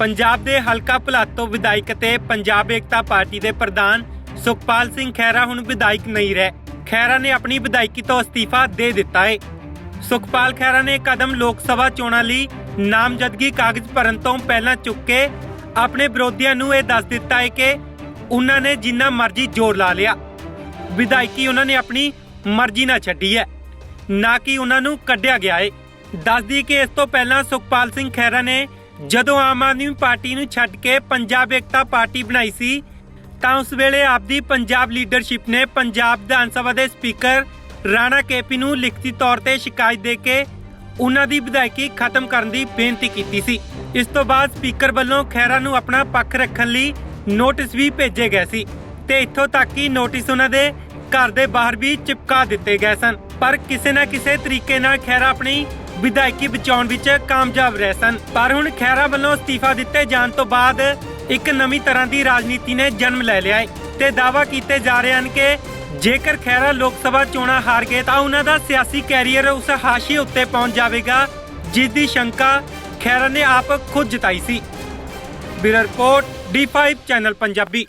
ਪੰਜਾਬ ਦੇ ਹਲਕਾ ਭਲਾਤੋ ਵਿਧਾਇਕ ਤੇ ਪੰਜਾਬ ਏਕਤਾ ਪਾਰਟੀ ਦੇ ਪ੍ਰਧਾਨ ਸੁਖਪਾਲ ਸਿੰਘ ਖਹਿਰਾ ਹੁਣ ਵਿਧਾਇਕ ਨਹੀਂ ਰਹੇ। ਖਹਿਰਾ ਨੇ ਆਪਣੀ ਵਿਧਾਇਕੀ ਤੋਂ ਅਸਤੀਫਾ ਦੇ ਦਿੱਤਾ ਹੈ ਸੁਖਪਾਲ ਖਹਿਰਾ ਨੇ ਕਦਮ ਲੋਕ ਸਭਾ ਚੋਣਾਂ ਲਈ ਨਾਮਜ਼ਦਗੀ ਕਾਗਜ਼ ਭਰਨ ਤੋਂ ਪਹਿਲਾਂ ਚੁੱਕ ਕੇ ਆਪਣੇ ਵਿਰੋਧੀਆਂ ਨੂੰ ਇਹ ਦੱਸ ਦਿੱਤਾ ਹੈ ਕਿ ਉਹਨਾਂ ਨੇ ਜਿੰਨਾ ਮਰਜ਼ੀ ਜ਼ੋਰ ਲਾ ਲਿਆ। ਵਿਧਾਇਕੀ ਉਹਨਾਂ ਨੇ ਆਪਣੀ ਮਰਜ਼ੀ ਨਾਲ ਛੱਡੀ ਹੈ। ਨਾ ਕਿ ਉਹਨਾਂ ਨੂੰ ਕੱਢਿਆ ਗਿਆ ਹੈ ਦੱਸਦੀ ਕਿ ਇਸ ਤੋਂ ਪਹਿਲਾਂ ਸੁਖਪਾਲ ਸਿੰਘ ਖਹਿਰਾ ਨੇ ਜਦੋਂ ਆਮ ਆਦਮੀ ਪਾਰਟੀ ਨੂੰ ਛੱਡ ਕੇ ਪੰਜਾਬ ਏਕਤਾ ਪਾਰਟੀ ਬਣਾਈ ਸੀ, ਤਾਂ ਉਸ ਵੇਲੇ ਆਪਦੀ ਪੰਜਾਬ ਲੀਡਰਸ਼ਿਪ ਨੇ ਪੰਜਾਬ ਵਿਧਾਨ ਸਭਾ ਦੇ ਸਪੀਕਰ ਰਾਣਾ ਕੇਪੀ ਨੂੰ ਲਿਖਤੀ ਤੌਰ ਤੇ ਸ਼ਿਕਾਇਤ ਦੇ ਕੇ ਉਹਨਾਂ ਦੀ ਵਿਧਾਇਕੀ ਖਤਮ ਕਰਨ ਦੀ ਬੇਨਤੀ ਕੀਤੀ ਸੀ। ਇਸ ਤੋਂ ਬਾਅਦ ਸਪੀਕਰ ਵੱਲੋਂ ਖਹਿਰਾ ਨੂੰ ਆਪਣਾ ਪੱਖ ਰੱਖਣ ਲਈ ਨੋਟਿਸ ਵੀ ਭੇਜੇ ਗਏ ਸੀ ਤੇ ਇੱਥੋਂ ਤੱਕ ਕਿ ਨੋਟਿਸ ਉਹਨਾਂ ਦੇ ਘਰ ਦੇ ਬਾਹਰ ਵੀ ਚਿਪਕਾ ਦਿੱਤੇ ਗਏ ਸਨ। ਪਰ ਕਿਸੇ ਨਾ ਕਿਸੇ ਤਰੀਕੇ ਨਾਲ ਖਹਿਰਾ ਆਪਣੀ ਵਿਧਾਇਕੀ ਬਚਾਉਣ ਵਿੱਚ ਕਾਮਯਾਬ ਰਹੇ ਸਨ। ਪਰ ਹੁਣ ਖਹਿਰਾ ਵੱਲੋਂ ਅਸਤੀਫਾ ਦਿੱਤੇ ਜਾਣ ਤੋਂ ਬਾਅਦ ਇੱਕ ਨਵੀਂ ਤਰ੍ਹਾਂ ਦੀ ਰਾਜਨੀਤੀ ਨੇ ਜਨਮ ਲੈ ਲਿਆ ਹੈ ਤੇ ਦਾਵਾ ਕੀਤੇ ਜਾ ਰਹੇ ਹਨ ਕਿ ਜੇਕਰ ਖਹਿਰਾ ਲੋਕ ਸਭਾ ਚੋਣਾਂ ਹਾਰ ਗਏ ਤਾਂ ਉਹਨਾਂ ਦਾ ਸਿਆਸੀ ਕੈਰੀਅਰ ਉਸ ਹਾਸ਼ੀਏ ਉੱਤੇ ਪਹੁੰਚ ਜਾਵੇਗਾ, ਜਿਸ ਦੀ ਸ਼ੰਕਾ ਖਹਿਰਾ ਨੇ ਆਪ ਖੁਦ ਜਤਾਈ ਸੀ। Bureau report D5 channel Punjabi.